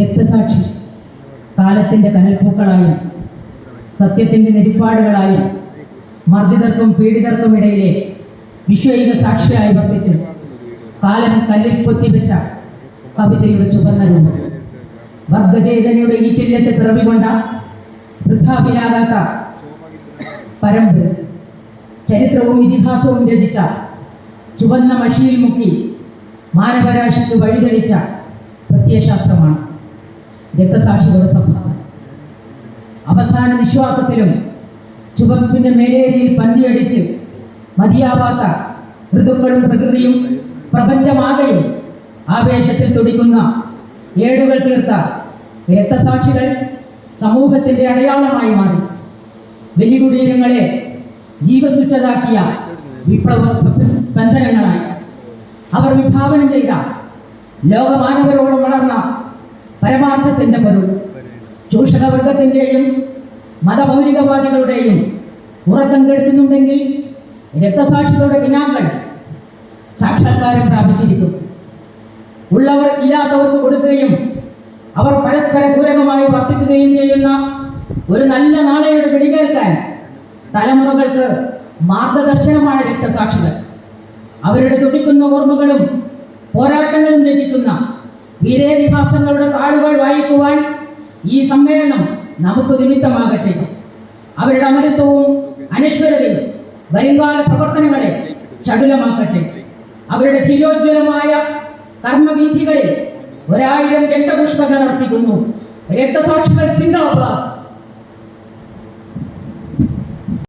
രക്തസാക്ഷി. കാലത്തിന്റെ കനൽപ്പൂക്കളായും സത്യത്തിന്റെ നെരിപ്പാടുകളായും മർദ്ദിതർക്കും പീഡിതർക്കും ഇടയിലെ വിശ്വൈക സാക്ഷിയായി വർദ്ധിച്ച് കാലം കല്ലിൽ കൊത്തിവെച്ച കവിതയുടെ ചുവന്ന രൂപം. വർഗചേതനയുടെ ഈറ്റില്ലത്ത് പിറവികൊണ്ട വൃദ്ധാപിലാകാത്ത പരമ്പ് ചരിത്രവും ഇതിഹാസവും രചിച്ച ചുവന്ന മഷിയിൽ മുക്കി മാനവരാശിക്ക് വഴിതെളിച്ച പ്രത്യയശാസ്ത്രമാണ്. രക്തസാക്ഷികളുടെ സംഭാവന അവസാന നിശ്വാസത്തിലും ചുവപ്പിന്റെ മേലേരിയിൽ പന്തിയടിച്ച് മതിയാവാത്ത ഋതുക്കളും പ്രകൃതിയും പ്രപഞ്ചമാകെയും ആവേശത്തിൽ തുടിക്കുന്ന ഏടുകൾ തീർത്ത രക്തസാക്ഷികൾ സമൂഹത്തിന്റെ അടയാളമായി മാറി. വെല്ലുകുടീരങ്ങളെ ജീവസുറ്റതാക്കിയ വിപ്ലവ സ്പ- സ്പന്ദനങ്ങളായി. അവർ വിഭാവനം ചെയ്ത ലോകമാനവരോട് വളർന്ന പരമാർത്ഥത്തിന്റെ പൊരുൾ. ചൂഷകവർഗത്തിന്റെയും മതമൗലികവാദികളുടെയും ഉറക്കം കെടുത്തുന്നുണ്ടെങ്കിൽ രക്തസാക്ഷികളുടെ ഗിനാങ്ങൾ സാക്ഷാത്കാരം പ്രാപിച്ചിരിക്കും ഉള്ളവർ ഇല്ലാത്തവർക്ക് കൊടുക്കുകയും അവർ പരസ്പര പൂരകമായി വർദ്ധിക്കുകയും ചെയ്യുന്ന ഒരു നല്ല നാളെയുടെ വെടികേൽക്കാൻ തലമുറകൾക്ക് മാർഗദർശനമാണ് രക്തസാക്ഷികൾ. അവരുടെ തുടിക്കുന്ന ഓർമ്മകളും പോരാട്ടങ്ങളും രചിക്കുന്ന വീരേതിഹാസങ്ങളുടെ താഴെ ഈ സമ്മേളനം നമുക്ക് നിമിത്തമാകട്ടെ. അവരുടെ അമരത്വവും അനശ്വരതയും വരുംകാല പ്രവർത്തനങ്ങളെ ചടുലമാക്കട്ടെ. അവരുടെ ധീരോജ്വലമായ കർമ്മവീഥികളിൽ ഒരായിരം രക്തപുഷ്പങ്ങൾ അർപ്പിക്കുന്നു. രക്തസാക്ഷികൾ സിന്ദാബാദ്